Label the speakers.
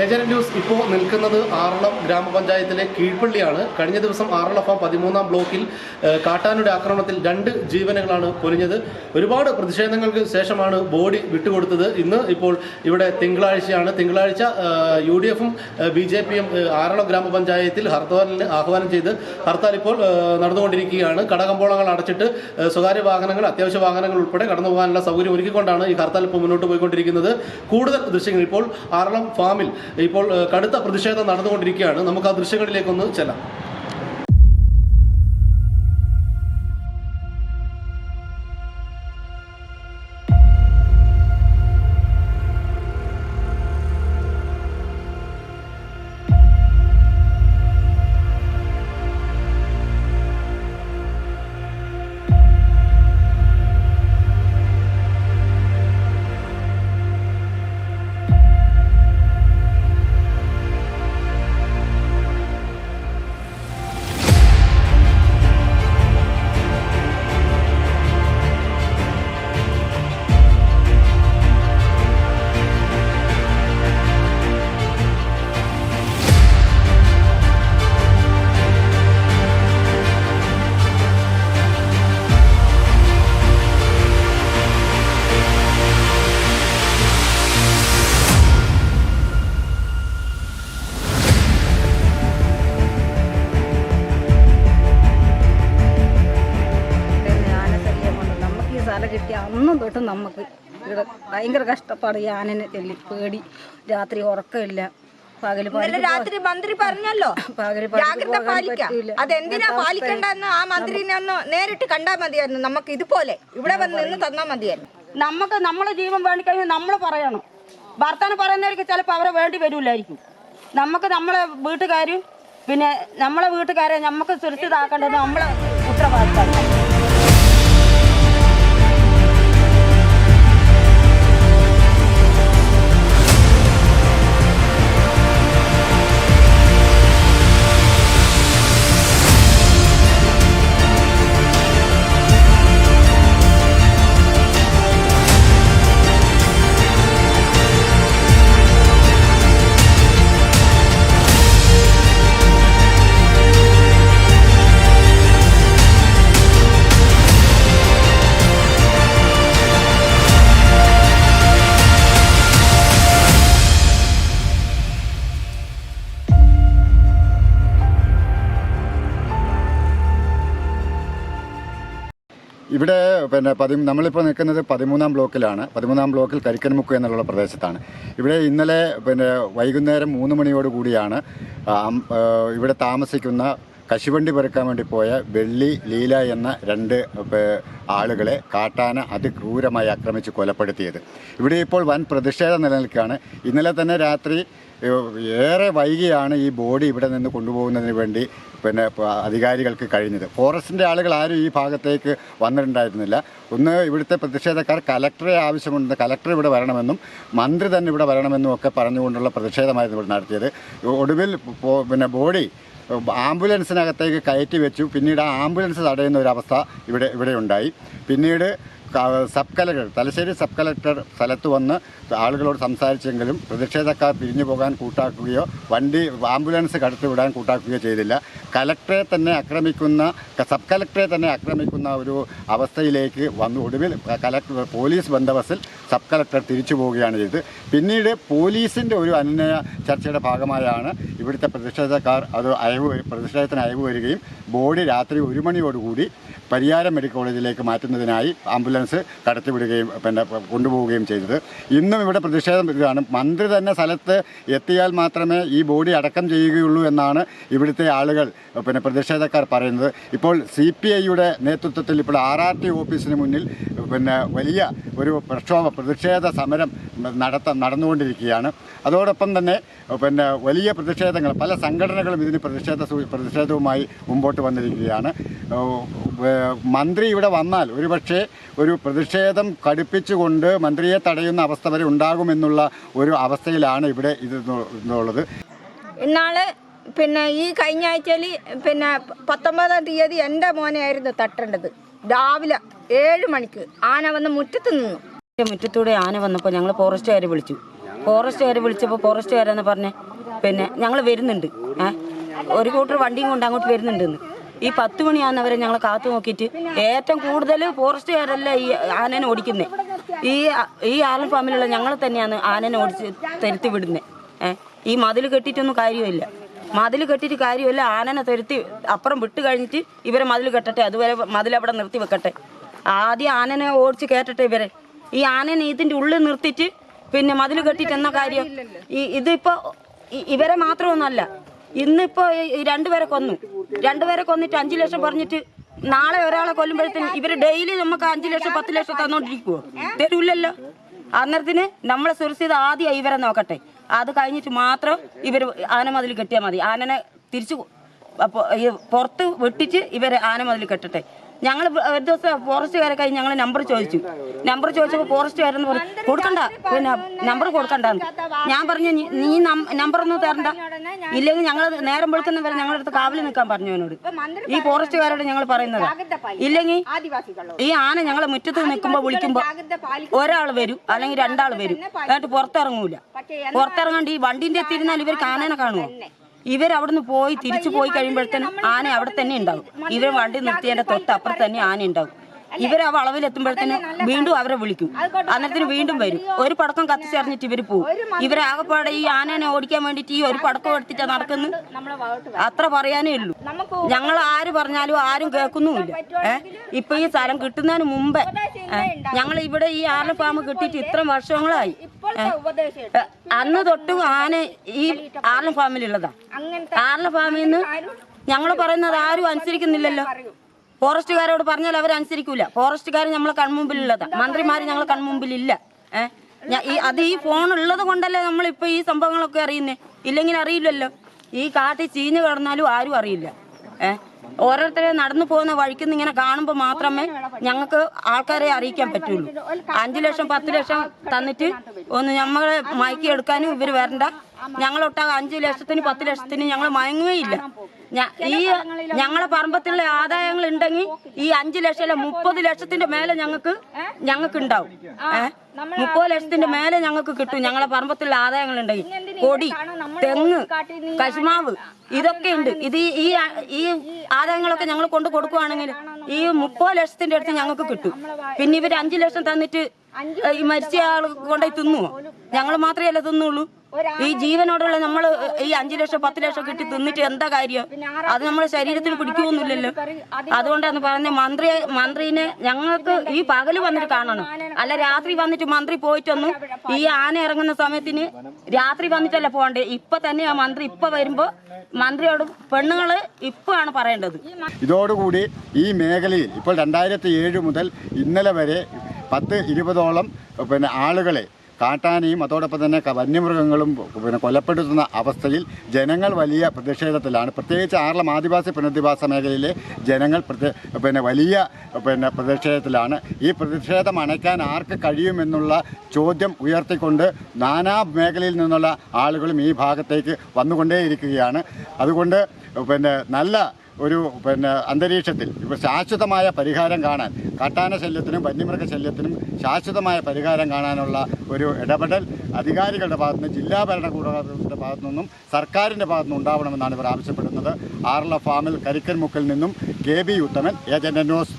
Speaker 1: Agent news ഇപ്പോൾ നിൽക്കുന്നത് ആറളം ഗ്രാമപഞ്ചായത്തിലെ കീഴ്പള്ളിയാണ്. കഴിഞ്ഞ ദിവസം ആറളം ഫാം പതിമൂന്നാം ബ്ലോക്കിൽ കാട്ടാനയുടെ ആക്രമണത്തിൽ രണ്ട് ജീവനുകളാണ് പൊലിഞ്ഞത്. ഒരുപാട് പ്രതിഷേധങ്ങൾക്ക് ശേഷമാണ് ബോഡി വിട്ടുകൊടുത്തത്. ഇന്ന് ഇപ്പോൾ ഇവിടെ തിങ്കളാഴ്ചയാണ്. തിങ്കളാഴ്ച യു ഡി എഫും ബി ജെ പിയും ആറളം ഗ്രാമപഞ്ചായത്തിൽ ഹർത്താലിന് ആഹ്വാനം ചെയ്ത് ഹർത്താൽ ഇപ്പോൾ നടന്നുകൊണ്ടിരിക്കുകയാണ്. കടകമ്പോളങ്ങൾ അടച്ചിട്ട് സ്വകാര്യ വാഹനങ്ങൾ അത്യാവശ്യ വാഹനങ്ങൾ ഉൾപ്പെടെ കടന്നു പോകാനുള്ള സൗകര്യം ഒരുക്കിക്കൊണ്ടാണ് ഈ ഹർത്താൽ ഇപ്പോൾ മുന്നോട്ട് പോയിക്കൊണ്ടിരിക്കുന്നത്. കൂടുതൽ ദൃശ്യങ്ങൾ ഇപ്പോൾ ആറളം ഫാമിൽ ഇപ്പോൾ കടുത്ത പ്രതിഷേധം നടന്നുകൊണ്ടിരിക്കുകയാണ്. നമുക്ക് ആ ദൃശ്യങ്ങളിലേക്കൊന്ന് ചെല്ലാം.
Speaker 2: അന്നും നമുക്ക് ഇവിടെ ഭയങ്കര കഷ്ടപ്പാട് ഈ ആനനെ ചെല്ലി പേടി. രാത്രി ഉറക്കമില്ല. പകൽ
Speaker 3: രാത്രി മന്ത്രി പറഞ്ഞല്ലോ. ജാഗ്രത പാലിക്കാം. അതെന്തിനാ പാലിക്കണ്ടെന്ന് ആ മന്ത്രിനെ ഒന്ന് നേരിട്ട് കണ്ടാൽ മതിയായിരുന്നു. നമുക്ക് ഇതുപോലെ ഇവിടെ വന്ന് നിന്ന് തന്നാ മതിയായിരുന്നു.
Speaker 4: നമുക്ക് നമ്മളെ ജീവൻ വേണ്ടി കഴിഞ്ഞാൽ നമ്മൾ പറയണം. ഭർത്താവ് പറയുന്നവർക്ക് ചിലപ്പോൾ അവരെ വേണ്ടി വരില്ലായിരിക്കും നമുക്ക് നമ്മളെ വീട്ടുകാരും പിന്നെ നമ്മളെ വീട്ടുകാരെ നമുക്ക് സുരക്ഷിതാക്കേണ്ടത് നമ്മളെ ഉത്തരവാദിത്തമാണ്.
Speaker 5: ഇവിടെ പിന്നെ പതി നമ്മളിപ്പോൾ നിൽക്കുന്നത് പതിമൂന്നാം ബ്ലോക്കിലാണ്. പതിമൂന്നാം ബ്ലോക്കിൽ കരിക്കൻമുക്ക് എന്നുള്ള പ്രദേശത്താണ്. ഇവിടെ ഇന്നലെ പിന്നെ വൈകുന്നേരം മൂന്ന് മണിയോടുകൂടിയാണ് ഇവിടെ താമസിക്കുന്ന കശുവണ്ടി പെറുക്കാൻ വേണ്ടി പോയ വെള്ളി ലീല എന്ന രണ്ട് ആളുകളെ കാട്ടാന അതിക്രൂരമായി ആക്രമിച്ച് കൊലപ്പെടുത്തിയത്. ഇവിടെ ഇപ്പോൾ വൻ പ്രതിഷേധം നിലനിൽക്കുകയാണ്. ഇന്നലെ തന്നെ രാത്രി ഏറെ വൈകിയാണ് ഈ ബോഡി ഇവിടെ നിന്ന് കൊണ്ടുപോകുന്നതിന് വേണ്ടി പിന്നെ അധികാരികൾക്ക് കഴിഞ്ഞത്. ഫോറസ്റ്റിന്റെ ആളുകൾ ആരും ഈ ഭാഗത്തേക്ക് വന്നിട്ടുണ്ടായിരുന്നില്ല. ഒന്ന് ഇവിടുത്തെ പ്രതിഷേധക്കാർ കലക്ടറെ ആവശ്യമുണ്ട് കലക്ടർ ഇവിടെ വരണമെന്നും മന്ത്രി തന്നെ ഇവിടെ വരണമെന്നും ഒക്കെ പറഞ്ഞുകൊണ്ടുള്ള പ്രതിഷേധമായിരുന്നു ഇവിടെ നടത്തിയത്. ഒടുവിൽ പിന്നെ ബോഡി ആംബുലൻസിനകത്തേക്ക് കയറ്റി വെച്ചു. പിന്നീട് ആ ആംബുലൻസ് തടയുന്ന ഒരു അവസ്ഥ ഇവിടെ ഇവിടെ ഉണ്ടായി. പിന്നീട് sub collector Thalassery sub collector സ്ഥലത്ത് വന്ന് ആളുകളോട് സംസാരിച്ചെങ്കിലും പ്രതിഷേധക്കാർ പിരിഞ്ഞു പോകാൻ കൂട്ടാക്കുകയോ വണ്ടി ആംബുലൻസ് കടത്തി വിടാൻ കൂട്ടാക്കുകയോ ചെയ്തില്ല. കലക്ടറെ തന്നെ ആക്രമിക്കുന്ന സബ് കലക്ടറെ തന്നെ ആക്രമിക്കുന്ന ഒരു അവസ്ഥയിലേക്ക് വന്നു. ഒടുവിൽ കലക്ടർ പോലീസ് ബന്ദോബസ്തിൽ സബ് കലക്ടർ തിരിച്ചു പോവുകയാണ് ചെയ്തത്. പിന്നീട് പോലീസിന്റെ ഒരു അന്വയ ചർച്ചയുടെ ഭാഗമായാണ് ഇവിടുത്തെ പ്രതിഷേധക്കാർ അത് അയവ് പ്രതിഷേധത്തിന് അയവ് വരികയും ബോഡി രാത്രി ഒരു മണിയോടുകൂടി പരിയാരം മെഡിക്കൽ കോളേജിലേക്ക് മാറ്റുന്നതിനായി ആംബുലൻസ് കടത്തിവിടുകയും പിന്നെ കൊണ്ടുപോവുകയും ചെയ്തത്. ഇന്നും ഇവിടെ പ്രതിഷേധം ഇതാണ് മന്ത്രി തന്നെ സ്ഥലത്ത് എത്തിയാൽ മാത്രമേ ഈ ബോഡി അടക്കം ചെയ്യുകയുള്ളൂ എന്നാണ് ഇവിടുത്തെ ആളുകൾ പിന്നെ പ്രതിഷേധക്കാർ പറയുന്നത്. ഇപ്പോൾ സി പി ഐയുടെ നേതൃത്വത്തിൽ ഇപ്പോൾ ആർ ആർ ടി ഓഫീസിന് മുന്നിൽ പിന്നെ വലിയ ഒരു പ്രക്ഷോഭ പ്രതിഷേധ സമരം നടത്ത നടന്നുകൊണ്ടിരിക്കുകയാണ്. അതോടൊപ്പം തന്നെ പിന്നെ വലിയ പ്രതിഷേധങ്ങൾ പല സംഘടനകളും ഇതിന് പ്രതിഷേധ പ്രതിഷേധവുമായി മുമ്പോട്ട് വന്നിരിക്കുകയാണ്. മന്ത്രി ഇവിടെ വന്നാൽ ഒരുപക്ഷെ ഒരു പ്രതിഷേധം കടുപ്പിച്ചുകൊണ്ട് മന്ത്രിയെ തടയുന്ന അവസ്ഥ വരെ ഉണ്ടാകുമെന്നുള്ള ഒരു അവസ്ഥയിലാണ് ഇവിടെ ഇത് എന്നുള്ളത്
Speaker 3: ഇന്നാൾ പിന്നെ ഈ കഴിഞ്ഞ ആഴ്ചയിൽ പിന്നെ പത്തൊമ്പതാം തീയതി എന്റെ മോനെയായിരുന്നു തട്ടേണ്ടത്. രാവിലെ ഏഴ് മണിക്ക് ആന വന്ന് മുറ്റത്ത് നിന്നു.
Speaker 4: മുറ്റത്തൂടെ ആന വന്നപ്പോൾ ഞങ്ങൾ ഫോറസ്റ്റുകാരെ വിളിച്ചു. ഫോറസ്റ്റുകാരെ വിളിച്ചപ്പോൾ ഫോറസ്റ്റുകാരെന്ന് പറഞ്ഞ് പിന്നെ ഞങ്ങൾ വരുന്നുണ്ട്. ഏഹ് ഒരു കൂട്ടർ വണ്ടിയും കൊണ്ട് അങ്ങോട്ട് വരുന്നുണ്ടെന്ന്. ഈ പത്ത് മണിയാകുന്നവരെ ഞങ്ങൾ കാത്തു നോക്കിയിട്ട് ഏറ്റവും കൂടുതൽ ഫോറസ്റ്റുകാരല്ല ഈ ആനനെ ഓടിക്കുന്നത് ഈ ഈ ആലൻ ഫാമിലുള്ള ഞങ്ങൾ തന്നെയാണ് ആനനെ ഓടിച്ച് തരുത്തി വിടുന്നത് ഈ മതിൽ കെട്ടിയിട്ടൊന്നും കാര്യമില്ല. മതിൽ കെട്ടിയിട്ട് കാര്യമില്ല ആനനെ തരുത്തി അപ്പുറം വിട്ട് കഴിഞ്ഞിട്ട് ഇവരെ മതിൽ കെട്ടട്ടെ അതുവരെ മതിൽ അവിടെ നിർത്തി വെക്കട്ടെ. ആദ്യം ആനനെ ഓടിച്ച് കയറ്റട്ടെ ഇവരെ. ഈ ആനനെ ഇതിന്റെ ഉള്ളിൽ നിർത്തിയിട്ട് പിന്നെ മതിൽ കെട്ടിയിട്ട് എന്ന കാര്യം? ഈ ഇതിപ്പോൾ ഇവരെ മാത്രമൊന്നുമല്ല ഇന്നിപ്പോൾ ഈ രണ്ടുപേരെ കൊന്നു. രണ്ടുപേരെ കൊന്നിട്ട് അഞ്ചു ലക്ഷം പറഞ്ഞിട്ട് നാളെ ഒരാളെ കൊല്ലുമ്പോഴത്തേന് ഇവർ ഡെയിലി നമുക്ക് അഞ്ചു ലക്ഷം പത്ത് ലക്ഷം തന്നോണ്ടിരിക്കുവോ? തരൂല്ലല്ലോ. അന്നേരത്തിന് നമ്മളെ സുരക്ഷിത ആദ്യം ഇവരെ നോക്കട്ടെ. അത് കഴിഞ്ഞിട്ട് മാത്രം ഇവർ ആന മതിൽ കെട്ടിയാൽ മതി. ആനനെ തിരിച്ചു പുറത്ത് വെട്ടിച്ച് ഇവരെ ആന മതിൽ കെട്ടട്ടെ. ഞങ്ങൾ ഒരു ദിവസം ഫോറസ്റ്റുകാരെ കഴിഞ്ഞ് ഞങ്ങൾ നമ്പർ ചോദിച്ചു. നമ്പർ ചോദിച്ചപ്പോൾ ഫോറസ്റ്റുകാരെന്ന് പറഞ്ഞു കൊടുക്കണ്ട. പിന്നെ നമ്പർ കൊടുക്കണ്ട ഞാൻ പറഞ്ഞു "നീ- നമ്പർ ഒന്നും തരണ്ട. ഇല്ലെങ്കിൽ ഞങ്ങൾ നേരം വിളിക്കുന്ന വരെ ഞങ്ങളുടെ അടുത്ത് കാവലിൽ നിൽക്കാൻ പറഞ്ഞു അവനോട് ഈ ഫോറസ്റ്റുകാരോട് ഞങ്ങൾ പറയുന്നത്. ഇല്ലെങ്കിൽ ഈ ആന ഞങ്ങളെ മുറ്റത്ത് നിൽക്കുമ്പോൾ വിളിക്കുമ്പോൾ ഒരാൾ വരും അല്ലെങ്കിൽ രണ്ടാൾ വരും. എന്നിട്ട് പുറത്തിറങ്ങൂല. പുറത്തിറങ്ങാണ്ട് ഈ വണ്ടിന്റെ എത്തിയിരുന്നാൽ ഇവർക്ക് ആനനെ കാണുമോ ഇവർ അവിടുന്ന് പോയി തിരിച്ചു പോയി കഴിയുമ്പോഴത്തേനും ആന അവിടെ തന്നെ ഉണ്ടാവും ഇവർ വണ്ടി നിർത്തിയതിന്റെ തൊട്ടപ്പുറത്ത് തന്നെ ആന ഉണ്ടാവും ഇവർ ആ വളവിലെത്തുമ്പോഴത്തേനും വീണ്ടും അവരെ വിളിക്കും. അന്നേരത്തിന് വീണ്ടും വരും. ഒരു പടക്കം കത്തിച്ചറിഞ്ഞിട്ട് ഇവർ പോകും ഇവരാകപ്പാടെ ഈ ആനനെ ഓടിക്കാൻ വേണ്ടിയിട്ട് ഈ ഒരു പടക്കം എടുത്തിട്ട് നടക്കുന്നു? അത്ര പറയാനേ ഉള്ളൂ. ഞങ്ങൾ ആര് പറഞ്ഞാലും ആരും കേൾക്കുന്നുമില്ല. ഏഹ് ഇപ്പൊ ഈ സ്ഥലം കിട്ടുന്നതിന് മുമ്പേ ഞങ്ങൾ ഇവിടെ ഈ ആന ഫാം കിട്ടിയിട്ട് ഇത്ര വർഷങ്ങളായി. അന്ന് തൊട്ടും ആന ഈ ആർല ഫാമിലുള്ളതാ. ആർല ഫാമിൽ നിന്ന് ഞങ്ങൾ പറയുന്നത് ആരും അനുസരിക്കുന്നില്ലല്ലോ. ഫോറസ്റ്റുകാരോട് പറഞ്ഞാൽ അവർ അനുസരിക്കൂല. ഫോറസ്റ്റുകാർ നമ്മളെ കൺമുമ്പിലുള്ളതാ. മന്ത്രിമാർ ഞങ്ങൾ കൺമുമ്പിലില്ല. ഏഹ് ഈ അത് ഈ ഫോൺ ഉള്ളത് കൊണ്ടല്ലേ നമ്മളിപ്പോൾ ഈ സംഭവങ്ങളൊക്കെ അറിയുന്നേ? ഇല്ലെങ്കിൽ അറിയില്ലല്ലോ. ഈ കാട്ടിൽ ചീഞ്ഞു കിടന്നാലും ആരും അറിയില്ല. ഏഹ് ഓരോരുത്തരെ നടന്നു പോകുന്ന വഴിക്കുന്ന് ഇങ്ങനെ കാണുമ്പോൾ മാത്രമേ ഞങ്ങൾക്ക് ആൾക്കാരെ അറിയിക്കാൻ പറ്റുള്ളൂ. അഞ്ചു ലക്ഷം പത്ത് ലക്ഷം തന്നിട്ട് ഒന്ന് ഞമ്മളെ മയക്കി എടുക്കാനും ഇവർ വരണ്ട. ഞങ്ങളൊട്ടാകെ അഞ്ചു ലക്ഷത്തിന് പത്ത് ലക്ഷത്തിന് ഞങ്ങൾ മയങ്ങുകയില്ല ഈ ഞങ്ങളെ പറമ്പത്തിലുള്ള ആദായങ്ങൾ ഉണ്ടെങ്കിൽ ഈ അഞ്ചു ലക്ഷം അല്ല മുപ്പത് ലക്ഷത്തിന്റെ മേലെ ഞങ്ങൾക്ക് ഞങ്ങൾക്ക് ഉണ്ടാവും ഏഹ് മുപ്പത് ലക്ഷത്തിന്റെ മേലെ ഞങ്ങൾക്ക് കിട്ടും. ഞങ്ങളെ പറമ്പത്തിലുള്ള ആദായങ്ങൾ ഉണ്ടെങ്കിൽ കൊടി തെങ്ങ് കശുമാവ് ഇതൊക്കെ ഉണ്ട്. ഇത് ഈ- ഈ ഈ ആദായങ്ങളൊക്കെ ഞങ്ങൾ കൊണ്ട് കൊടുക്കുവാണെങ്കിൽ ഈ മുപ്പത് ലക്ഷത്തിന്റെ അടുത്ത് ഞങ്ങൾക്ക് കിട്ടും. പിന്നെ ഇവർ അഞ്ചു ലക്ഷം തന്നിട്ട് ഈ മരിച്ച ആൾ കൊണ്ടുപോയി തിന്നുവോ? ഞങ്ങൾ മാത്രമേ അല്ല തിന്നുള്ളൂ? ഈ ജീവനോടുള്ള നമ്മൾ ഈ അഞ്ചു ലക്ഷം പത്ത് ലക്ഷം കിട്ടി തിന്നിട്ട് എന്താ കാര്യം? അത് നമ്മുടെ ശരീരത്തിന് പിടിക്കുമൊന്നുമില്ലല്ലോ അതുകൊണ്ടാണ് പറഞ്ഞ മന്ത്രി മന്ത്രിനെ ഞങ്ങൾക്ക് ഈ പകൽ വന്നിട്ട് കാണണം. അല്ല രാത്രി വന്നിട്ട് മന്ത്രി പോയിട്ടൊന്നും ഈ ആന ഇറങ്ങുന്ന സമയത്തിന് രാത്രി വന്നിട്ടല്ല പോകണ്ടേ. ഇപ്പൊ തന്നെ ആ മന്ത്രി ഇപ്പൊ വരുമ്പോ മന്ത്രിയോട് പെണ്ണുങ്ങൾ ഇപ്പൊ ആണ് പറയേണ്ടത്
Speaker 5: ഇതോടുകൂടി ഈ മേഖലയിൽ ഇപ്പോൾ രണ്ടായിരത്തി ഏഴ് മുതൽ ഇന്നലെ വരെ പത്ത് ഇരുപതോളം പിന്നെ ആളുകളെ കാട്ടാനയും അതോടൊപ്പം തന്നെ വന്യമൃഗങ്ങളും പിന്നെ കൊലപ്പെടുത്തുന്ന അവസ്ഥയിൽ ജനങ്ങൾ വലിയ പ്രതിഷേധത്തിലാണ്. പ്രത്യേകിച്ച് ആറളം ആദിവാസി പുനരധിവാസ മേഖലയിലെ ജനങ്ങൾ പിന്നെ വലിയ പിന്നെ പ്രതിഷേധത്തിലാണ്. ഈ പ്രതിഷേധം അണയ്ക്കാൻ ആർക്ക് കഴിയുമെന്നുള്ള ചോദ്യം ഉയർത്തിക്കൊണ്ട് നാനാ മേഖലയിൽ നിന്നുള്ള ആളുകളും ഈ ഭാഗത്തേക്ക് വന്നുകൊണ്ടേയിരിക്കുകയാണ്. അതുകൊണ്ട് പിന്നെ നല്ല ഒരു പിന്നെ അന്തരീക്ഷത്തിൽ ഇപ്പോൾ ശാശ്വതമായ പരിഹാരം കാണാൻ കാട്ടാന ശല്യത്തിനും വന്യമൃഗ ശല്യത്തിനും ശാശ്വതമായ പരിഹാരം കാണാനുള്ള ഒരു ഇടപെടൽ അധികാരികളുടെ ഭാഗത്തു നിന്ന് ജില്ലാ ഭരണകൂടത്തിന്റെ ഭാഗത്തു നിന്നും സർക്കാരിന്റെ ഭാഗത്തു നിന്നും ഉണ്ടാവണമെന്നാണ് ഇവർ ആവശ്യപ്പെടുന്നത്. ആർല ഫാമിൽ കരിക്കൻ മുക്കിൽ നിന്നും K B Uthaman agent news